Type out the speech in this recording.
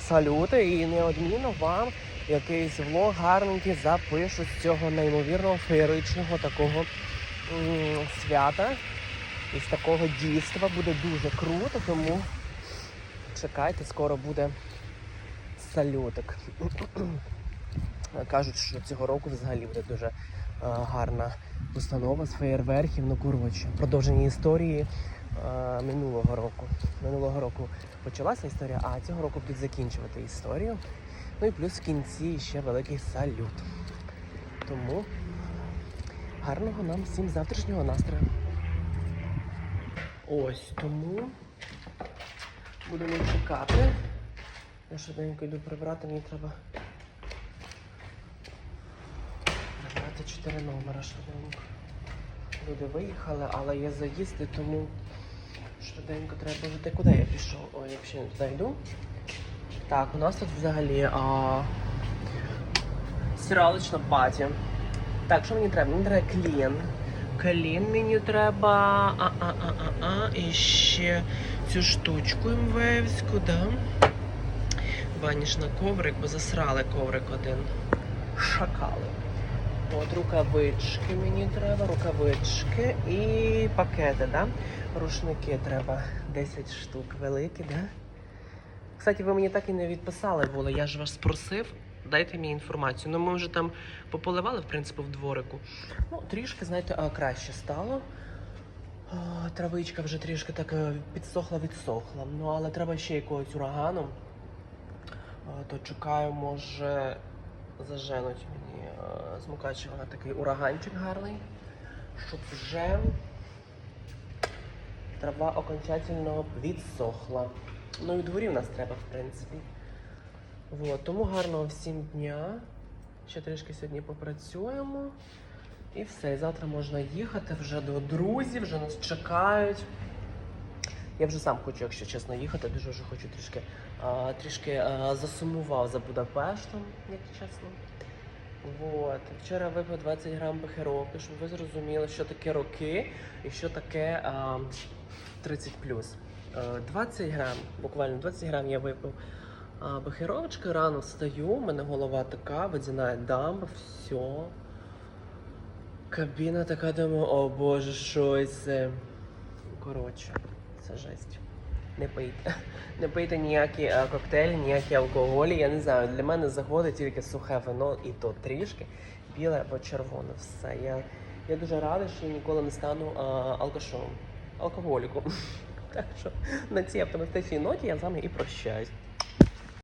Салюти і неодмінно вам якийсь влог гарненький запишу з цього неймовірного феєричного такого свята. Із такого дійства буде дуже круто, тому чекайте, скоро буде салютик. Кажуть, що цього року взагалі буде дуже е, гарна установа з феєрверків. Ну коротше, продовження історії е, минулого року. Минулого року почалася історія, а цього року будуть закінчувати історію. Ну і плюс в кінці ще великий салют. Тому гарного нам всім завтрашнього настрою. Ось тому будемо чекати. Я швиденько йду прибирати, мені треба прибрати 4 номера швиденько. Люди виїхали, але є заїзди, тому швиденько треба жити. Куди я пішов? Ой, я взагалі не туди йду. Так, у нас тут взагалі а, стиралочна паті. Так, що мені треба? Мені треба клін. Клін мені треба. А-а-а-а-а. І ще цю штучку МВФську, да? Ваніш на коврик, бо засрали коврик один. Шакали. От рукавички мені треба, рукавички і пакети, да? Рушники треба 10 штук великі, да? Кстати, ви мені так і не відписали були. Я ж вас просив, дайте мені інформацію. Ну, ми вже там пополивали, в принципі, в дворику. Ну, трішки, знаєте, краще стало. Травичка вже трішки так підсохла, відсохла. Ну, але треба ще якогось урагану. То чекаю, може, заженуть мені е, з Мукачева такий ураганчик гарний, щоб вже трава окончательно відсохла. Ну і дворі в нас треба, в принципі. Вот. Тому гарного всім дня. Ще трішки сьогодні попрацюємо. І все. І завтра можна їхати вже до друзів, вже нас чекають. Я вже сам хочу, якщо чесно, їхати. Дуже вже хочу трішки, а, трішки а, засумував за Будапештом, як чесно. Вот. Вчора випив 20 грам бахеровки, щоб ви зрозуміли, що таке роки і що таке а, 30 Е, 20 грам, буквально 20 грам я випив а, бахеровочки, рано встаю, у мене голова така, водяна дамба, все. Кабіна така, думаю, о боже, що це. Коротше, це жесть. Не пийте. Не пийте ніякі а, коктейлі, ніякі алкоголі. Я не знаю, для мене заходить тільки сухе вино і то трішки, біле або червоне. Все. Я, я дуже рада, що ніколи не стану а, алкашом, алкоголіком. Так що на цій оптимістичній ноті я з вами і прощаюсь.